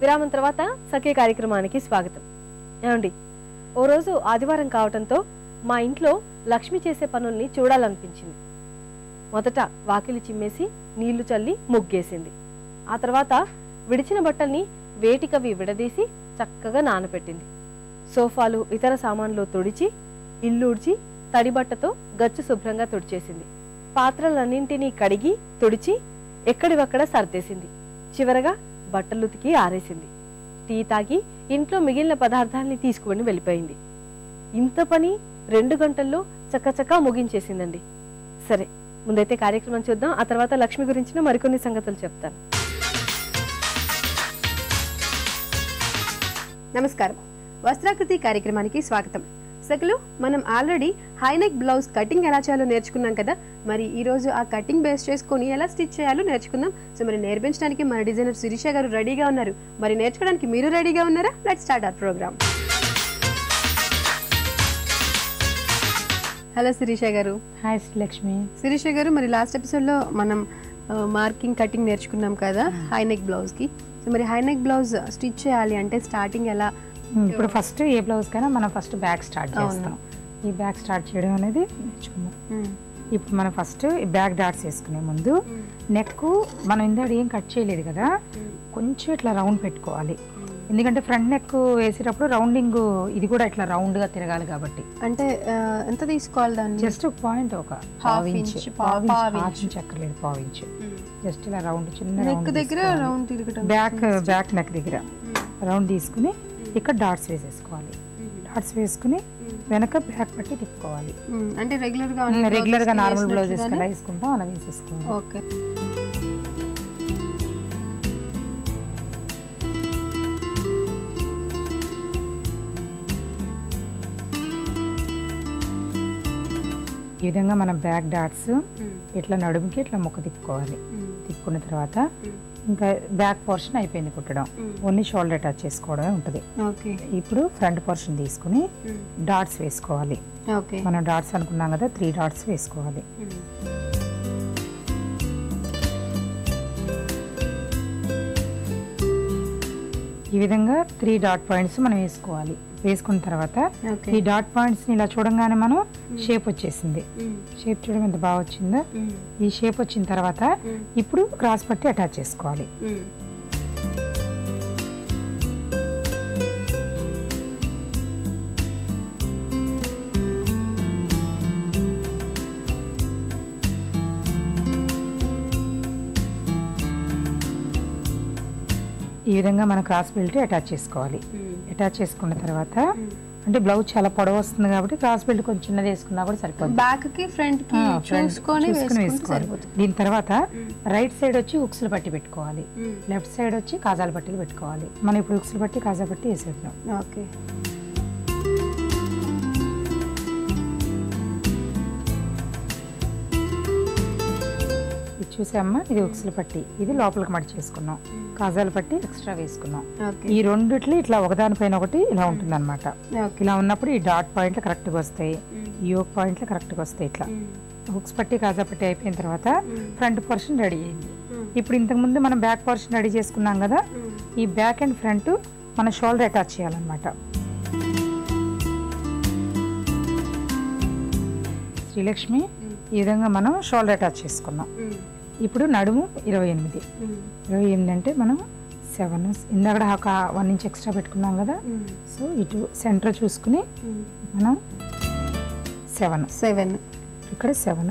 విరామం తర్వాత సఖీ కార్యక్రమానికి స్వాగతం. ఏమండి ఓ రోజు ఆదివారం కావటంతో మా ఇంట్లో లక్ష్మి చేసే పనుల్ని చూడాలనిపించింది. మొదట వాకిలి చిమ్మేసి నీళ్ళు చల్లి ముగ్గేసింది. ఆ తర్వాత విడిచిన బట్టల్ని వేటికవి విడదీసి చక్కగా నానపెట్టింది. సోఫాలు ఇతర సామాన్లు తుడిచి ఇల్లుడ్చి తడి బట్టతో గచ్చు శుభ్రంగా తుడిచేసింది. పాత్రలన్నింటినీ కడిగి తుడిచి ఎక్కడివక్కడ సర్దేసింది. చివరగా బట్టలు ఉతికి ఆరేసింది. టీ తాగి ఇంట్లో మిగిలిన పదార్థాల్ని తీసుకుని వెళ్ళిపోయింది. ఇంత పని రెండు గంటల్లో చక్కచక్కా ముగించేసిందండి. సరే ముందైతే కార్యక్రమం చూద్దాం ఆ తర్వాత లక్ష్మి గురించిన మరికొన్ని సంగతులు చెప్తాను. నమస్కారం. వస్త్రాకృతి కార్యక్రమానికి స్వాగతం. సకలు మనం ఆల్రెడీ హైనెక్ బ్లౌజ్ కటింగ్ ఎలా చేయాలో నేర్చుకున్నాం కదా. మరి ఈ రోజు ఆ కటింగ్ బేస్ చేసుకొని ఎలా స్టిచ్ చేయాలో నేర్చుకుందాం. సో మరి నేర్పించడానికి మన డిజైనర్ శిరీష గారు రెడీగా ఉన్నారు. మరి నేర్చుకోవడానికి మీరు రెడీగా ఉన్నారా? Let start our programme hello Sirisha గారు. హాయ్ లక్ష్మి శిరీష గారు మరి లాస్ట్ ఎపిసోడ్లో మనం మార్కింగ్ కటింగ్ నేర్చుకున్నాం కదా హైనెక్ బ్లౌజ్కి. సో మరి హైనెక్ బ్లౌజ్ స్టిచ్ చేయాలి అంటే స్టార్టింగ్ ఎలా ఇప్పుడు ఫస్ట్ ఏ బ్లౌజ్ కైనా మనం ఫస్ట్ బ్యాక్ స్టార్ట్. చేస్తాం. ఈ బ్యాక్ స్టార్ట్ చేయడం అనేది నేర్చుకుందాం. మ్మ్. ఇప్పుడు మనం ఫస్ట్ బ్యాక్ డాట్స్ వేసుకునే ముందు నెక్ మనం ఇందాక ఏం కట్ చేయలేదు కదా కొంచెం ఇట్లా రౌండ్ పెట్టుకోవాలి. ఎందుకంటే ఫ్రంట్ నెక్ వేసేటప్పుడు రౌండింగ్ ఇది కూడా ఇట్లా రౌండ్గా తిరగాలి కాబట్టి. అంటే ఎంత తీసుకోవాలి దాన్ని? జస్ట్ ఒక పాయింట్ ఒక Half పావించ్ inch, పా- పావించ్ పావించ్. Half inch. జస్ట్ ఇలా రౌండ్ చిన్న నెక్ దగ్గర రౌండ్ బ్యాక్ బ్యాక్ నెక్ దగ్గర. రౌండ్ తీసుకుని ఇక్కడ డాట్స్ వేసేసుకోవాలి. డాట్స్ వేసుకుని వెనక బ్యాక్ పట్టి తిప్పుకోవాలి. అంటే రెగ్యులర్గా రెగ్యులర్గా నార్మల్ బ్లౌజెస్ ఎలా వేసుకుంటాం అలా వేసేసుకోవాలి. ఓకే. ఈ విధంగా మనం బ్యాక్ డాట్స్ ఇట్లా నడుముకి ఇట్లా ముక్క తిప్పుకోవాలి. తిప్పుకున్న తర్వాత ఇంకా బ్యాక్ పోర్షన్ అయిపోయింది కుట్టడం. ఓన్లీ షోల్డర్ అటాచ్ చేసుకోవడమే ఉంటుంది. ఇప్పుడు ఫ్రంట్ పోర్షన్ తీసుకుని డాట్స్ వేసుకోవాలి. మనం డాట్స్ అనుకున్నాం కదా త్రీ డాట్స్ వేసుకోవాలి. ఈ విధంగా త్రీ డాట్ పాయింట్స్ మనం వేసుకోవాలి. వేసుకున్న తర్వాత ఈ డాట్ పాయింట్స్ని ఇలా చూడంగానే మనం షేప్ వచ్చేసింది. షేప్ చూడడం ఎంత బాగా వచ్చిందో. ఈ షేప్ వచ్చిన తర్వాత ఇప్పుడు క్రాస్ పట్టి అటాచ్ చేసుకోవాలి. ఈ విధంగా మనం క్రాస్ బెల్ట్ అటాచ్ చేసుకోవాలి. అటాచ్ చేసుకున్న తర్వాత అంటే బ్లౌజ్ చాలా పొడవు వస్తుంది కాబట్టి క్రాస్ బెల్ట్ కొంచెం చిన్నది వేసుకున్నా కూడా సరిపోతుంది బ్యాక్కి ఫ్రంట్కి చూసుకొని వేసుకోవాలి. సరిపోతుంది. దీని తర్వాత రైట్ సైడ్ వచ్చి ఉక్సులు పట్టి పెట్టుకోవాలి. లెఫ్ట్ సైడ్ వచ్చి కాజాల పట్టీలు పెట్టుకోవాలి. మనం ఇప్పుడు ఉక్సులు పట్టి కాజా పట్టి వేసేద్దాం. ఓకే. చూసామ్మా ఇది ఉక్సులు పట్టి. ఇది లోపలికి మడి చేసుకున్నాం. కాజాల పట్టి ఎక్స్ట్రా వేసుకున్నాం. ఈ రెండిట్లు ఇట్లా ఒకదానిపైన ఒకటి ఇలా ఉంటుంది అనమాట ఇలా ఉన్నప్పుడు ఈ డాట్ పాయింట్లు కరెక్ట్గా వస్తాయి. ఈ యోక్ పాయింట్లు కరెక్ట్గా వస్తాయి ఇట్లా. హుక్స్ పట్టి కాజా పట్టి అయిపోయిన తర్వాత ఫ్రంట్ పోర్షన్ రెడీ అయింది. ఇప్పుడు ఇంతకుముందు మనం బ్యాక్ పోర్షన్ రెడీ చేసుకున్నాం కదా? ఈ బ్యాక్ అండ్ ఫ్రంట్ మన షోల్డర్ అటాచ్ చేయాలన్నమాట. శ్రీలక్ష్మి ఈ విధంగా మనం షోల్డర్ అటాచ్ చేసుకున్నాం. ఇప్పుడు నడుము ఇరవై ఎనిమిది. ఇరవై ఎనిమిది అంటే మనం సెవెన్. ఇందాక ఒక వన్ ఇంచ్ ఎక్స్ట్రా పెట్టుకున్నాం కదా. సో ఇటు సెంటర్ చూసుకుని మనం సెవెన్. సెవెన్. ఇక్కడ సెవెన్.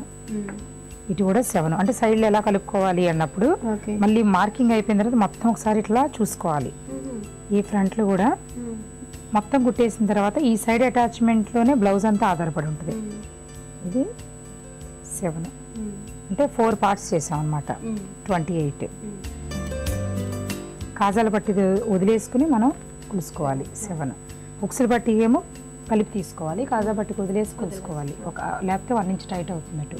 ఇటు కూడా సెవెన్. అంటే సైడ్లో ఎలా కలుపుకోవాలి అన్నప్పుడు మళ్ళీ మార్కింగ్ అయిపోయిన తర్వాత మొత్తం ఒకసారి ఇట్లా చూసుకోవాలి. ఈ ఫ్రంట్లో కూడా మొత్తం కుట్టేసిన తర్వాత ఈ సైడ్ అటాచ్మెంట్లోనే బ్లౌజ్ అంతా ఆధారపడి ఉంటుంది. ఇది సెవెన్. అంటే ఫోర్ పార్ట్స్ చేసాం అనమాట ట్వంటీ ఎయిట్. కాజాల పట్టి వదిలేసుకుని మనం కులుసుకోవాలి. సెవెన్. ఉక్సులు పట్టి ఏమో కలిపి తీసుకోవాలి. కాజా పట్టికి వదిలేసి కొలుసుకోవాలి. ఒక లేకపోతే వన్ ఇంచ్ టైట్ అవుతున్నట్టు.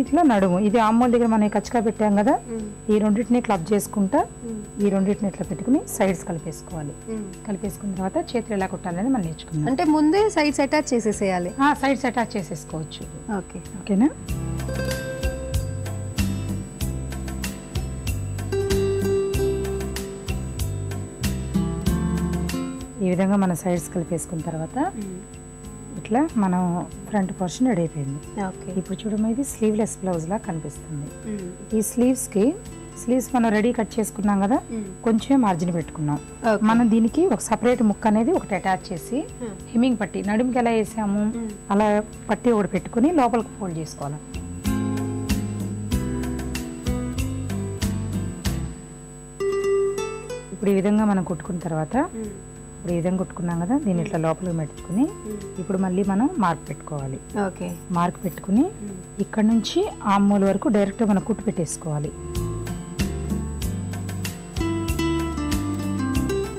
ఇట్లా నడుము ఇది ఆమ్మోల్ దగ్గర మనం కచ్చగా పెట్టాం కదా ఈ రెండింటిని క్లబ్ చేసుకుంటా ఈ రెండింటిని ఇట్లా పెట్టుకుని సైడ్స్ కలిపేసుకోవాలి. కలిపేసుకున్న తర్వాత చేతులు ఎలా కుట్టాలనేది మనం నేర్చుకుందాం. అంటే ముందే సైడ్స్ అటాచ్ చేసేసేయాలి. సైడ్స్ అటాచ్ చేసేసుకోవచ్చు. ఓకే. ఓకేనా? ఈ విధంగా మన సైడ్స్ కలిపేసుకున్న తర్వాత ఇట్లా మనం ఫ్రంట్ పోర్షన్ రెడీ అయిపోయింది. ఓకే. ఇప్పుడు చూడమ్మా ఇది స్లీవ్లెస్ బ్లౌజ్ లా కనిపిస్తుంది. ఈ స్లీవ్స్కి స్లీవ్స్ మనం రెడీ కట్ చేసుకున్నాం కదా కొంచెం మార్జిన్ పెట్టుకున్నాం. మనం దీనికి ఒక సపరేట్ ముక్క అనేది ఒకటి అటాచ్ చేసి. హెమ్మింగ్ పట్టి నడుముకి ఎలా వేసాము. అలా పట్టి ఒకటి పెట్టుకుని లోపలికి ఫోల్డ్ చేసుకోవాలి. ఇప్పుడు ఈ విధంగా మనం కుట్టుకున్న తర్వాత ఇప్పుడు ఈ విధంగా కుట్టుకున్నాం కదా దీన్ని ఇట్లా లోపలికి పెట్టుకుని ఇప్పుడు మళ్ళీ మనం మార్క్ పెట్టుకోవాలి. ఓకే. మార్క్ పెట్టుకుని ఇక్కడ నుంచి ఆమ్మూల వరకు డైరెక్ట్ మనం కుట్టు పెట్టేసుకోవాలి.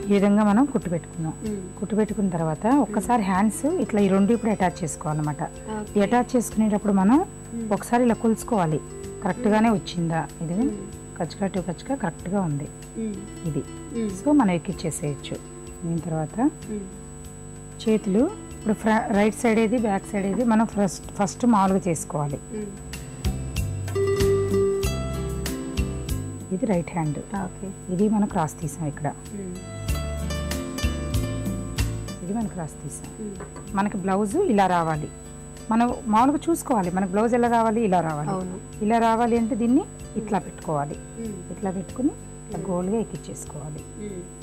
ఈ విధంగా మనం కుట్టు పెట్టుకున్నాం. కుట్టు పెట్టుకున్న తర్వాత ఒక్కసారి హ్యాండ్స్ ఇట్లా ఈ రెండు ఇప్పుడు అటాచ్ చేసుకోవాలన్నమాట. అటాచ్ చేసుకునేటప్పుడు మనం ఒకసారి ఇలా కొలుసుకోవాలి. కరెక్ట్గానే వచ్చిందా? ఇది కచ్చగా టు కచ్చగా కరెక్ట్గా ఉంది. ఇది. సో మనం ఎక్కిచ్చేసేయచ్చు. దీని తర్వాత చేతులు ఇప్పుడు ఫ్ర రైట్ సైడ్ ఏది బ్యాక్ సైడ్ ఏది మనం ఫస్ట్ ఫస్ట్ మామూలుగా చేసుకోవాలి. ఇది రైట్ హ్యాండ్. ఇది మనం క్రాస్ తీసాం ఇక్కడ. ఇది మనం క్రాస్ తీసాం. మనకి బ్లౌజ్ ఇలా రావాలి. మనం మామూలుగా చూసుకోవాలి. మనకి బ్లౌజ్ ఎలా రావాలి? ఇలా రావాలి. ఇలా రావాలి అంటే దీన్ని ఇట్లా పెట్టుకోవాలి. ఇట్లా పెట్టుకుని గోల్గా ఎక్కిచ్చేసుకోవాలి.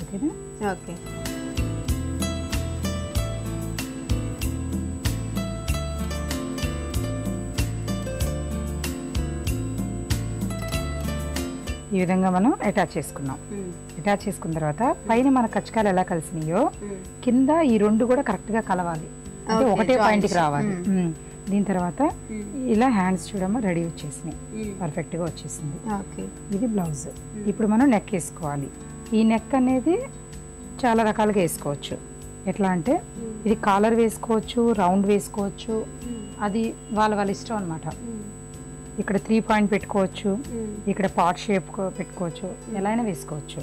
ఓకేనా? ఓకే. ఈ విధంగా మనం అటాచ్ చేసుకున్నాం. అటాచ్ చేసుకున్న తర్వాత పైన మన కచ్చకాలు ఎలా కలిసినాయో కింద ఈ రెండు కూడా కరెక్ట్గా కలవాలి. అంటే ఒకటే. పాయింట్కి రావాలి. దీని తర్వాత ఇలా హ్యాండ్స్ చూడమ్మా రెడీ వచ్చేసినాయి. పర్ఫెక్ట్గా వచ్చేసింది. ఓకే. ఇది బ్లౌజ్. ఇప్పుడు మనం నెక్ వేసుకోవాలి. ఈ నెక్ అనేది చాలా రకాలుగా వేసుకోవచ్చు. ఎట్లా అంటే ఇది కాలర్ వేసుకోవచ్చు రౌండ్ వేసుకోవచ్చు. అది వాళ్ళ వాళ్ళ ఇష్టం అనమాట ఇక్కడ త్రీ పాయింట్ పెట్టుకోవచ్చు. ఇక్కడ పాట్ షేప్ పెట్టుకోవచ్చు. ఎలా అయినా వేసుకోవచ్చు.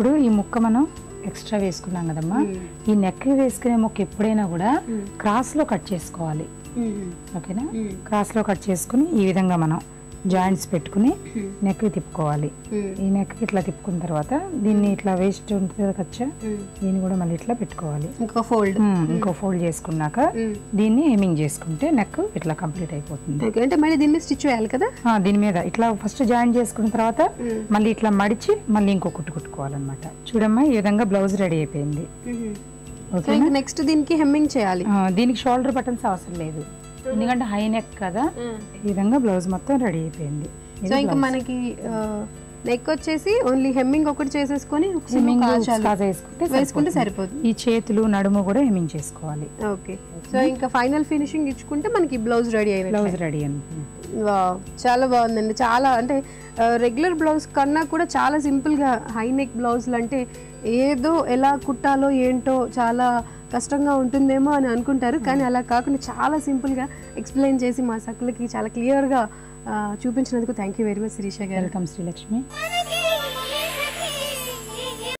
ఇప్పుడు ఈ ముక్క మనం ఎక్స్ట్రా వేసుకున్నాం కదమ్మా. ఈ నెక్ వేసుకునే ముక్క ఎప్పుడైనా కూడా క్రాస్లో కట్ చేసుకోవాలి. ఓకేనా? క్రాస్లో కట్ చేసుకుని ఈ విధంగా మనం జాయింట్స్ పెట్టుకుని నెక్ తిప్పుకోవాలి. ఈ నెక్ ఇట్లా తిప్పుకున్న తర్వాత దీన్ని ఇట్లా వేస్ట్ ఉంటుంది కదా కచ్చా? దీన్ని కూడా మళ్ళీ ఇట్లా పెట్టుకోవాలి. ఇంకో ఫోల్డ్ ఇంకో ఫోల్డ్ చేసుకున్నాక దీన్ని హెమింగ్ చేసుకుంటే నెక్ ఇట్లా కంప్లీట్ అయిపోతుంది. అంటే మళ్ళీ దీన్ని స్టిచ్ చేయాలి కదా? దీని మీద ఇట్లా ఫస్ట్ జాయిన్ చేసుకున్న తర్వాత మళ్ళీ ఇట్లా మడిచి మళ్ళీ ఇంకో కుట్టు కుట్టుకోవాలన్నమాట. చూడమ్మా ఈ విధంగా బ్లౌజ్ రెడీ అయిపోయింది. ఓకే ఇంకా నెక్స్ట్ దీనికి హెమ్మింగ్ చేయాలి. దీనికి షోల్డర్ బటన్స్ అవసరం లేదు. ఎందుకంటే హై నెక్ కదా ఈ విధంగా బ్లౌజ్ మొత్తం రెడీ అయిపోయింది. సో ఇంకా మనకి నెక్ వచ్చేసి ఓన్లీ హెమ్మింగ్ ఒకటి చేసేసుకొని హెమ్మింగ్ వేసుకుంటే వేసుకుంటే సరిపోతుంది. ఈ చేతులు నడుము కూడా హెమ్మింగ్ చేసుకోవాలి. ఓకే సో ఇంకా ఫైనల్ ఫినిషింగ్ ఇచ్చుకుంటే మనకి బ్లౌజ్ రెడీ అయినట్టు బ్లౌజ్ రెడీ వావ్, చాలా బాగుందండి. చాలా అంటే రెగ్యులర్ బ్లౌజ్ కన్నా కూడా చాలా సింపుల్గా హై నెక్ బ్లౌజులు అంటే ఏదో ఎలా కుట్టాలో ఏంటో చాలా కష్టంగా ఉంటుందేమో అని అనుకుంటారు. కానీ అలా కాకుండా చాలా సింపుల్గా ఎక్స్ప్లెయిన్ చేసి మా సకులకి చాలా క్లియర్గా చూపించినందుకు thank you very much Sirisha గారు. వెల్కమ్ శ్రీలక్ష్మి